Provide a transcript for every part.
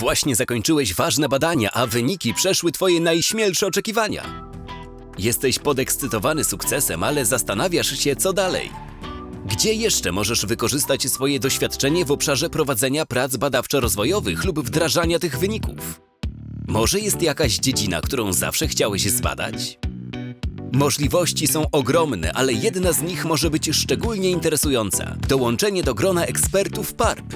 Właśnie zakończyłeś ważne badania, a wyniki przeszły Twoje najśmielsze oczekiwania. Jesteś podekscytowany sukcesem, ale zastanawiasz się, co dalej. Gdzie jeszcze możesz wykorzystać swoje doświadczenie w obszarze prowadzenia prac badawczo-rozwojowych lub wdrażania tych wyników? Może jest jakaś dziedzina, którą zawsze chciałeś zbadać? Możliwości są ogromne, ale jedna z nich może być szczególnie interesująca dołączenie do grona ekspertów PARP.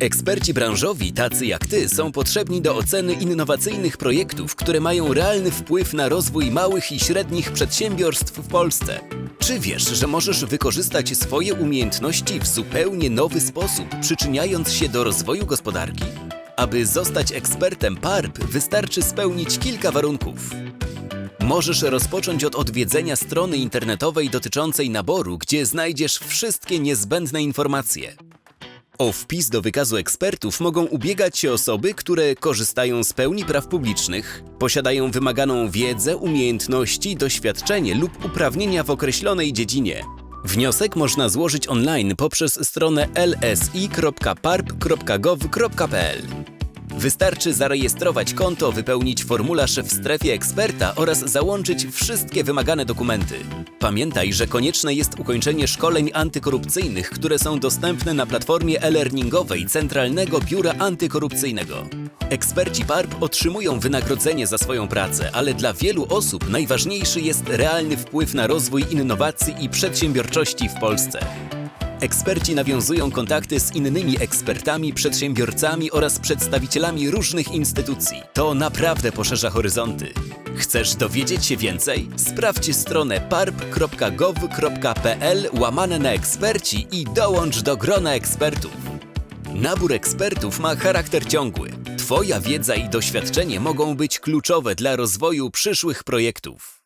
Eksperci branżowi, tacy jak ty, są potrzebni do oceny innowacyjnych projektów, które mają realny wpływ na rozwój małych i średnich przedsiębiorstw w Polsce. Czy wiesz, że możesz wykorzystać swoje umiejętności w zupełnie nowy sposób, przyczyniając się do rozwoju gospodarki? Aby zostać ekspertem PARP, wystarczy spełnić kilka warunków. Możesz rozpocząć od odwiedzenia strony internetowej dotyczącej naboru, gdzie znajdziesz wszystkie niezbędne informacje. O wpis do wykazu ekspertów mogą ubiegać się osoby, które korzystają z pełni praw publicznych, posiadają wymaganą wiedzę, umiejętności, doświadczenie lub uprawnienia w określonej dziedzinie. Wniosek można złożyć online poprzez stronę lsi.parp.gov.pl. Wystarczy zarejestrować konto, wypełnić formularz w strefie eksperta oraz załączyć wszystkie wymagane dokumenty. Pamiętaj, że konieczne jest ukończenie szkoleń antykorupcyjnych, które są dostępne na platformie e-learningowej Centralnego Biura Antykorupcyjnego. Eksperci PARP otrzymują wynagrodzenie za swoją pracę, ale dla wielu osób najważniejszy jest realny wpływ na rozwój innowacji i przedsiębiorczości w Polsce. Eksperci nawiązują kontakty z innymi ekspertami, przedsiębiorcami oraz przedstawicielami różnych instytucji. To naprawdę poszerza horyzonty. Chcesz dowiedzieć się więcej? Sprawdź stronę parp.gov.pl łamane na eksperci i dołącz do grona ekspertów. Nabór ekspertów ma charakter ciągły. Twoja wiedza i doświadczenie mogą być kluczowe dla rozwoju przyszłych projektów.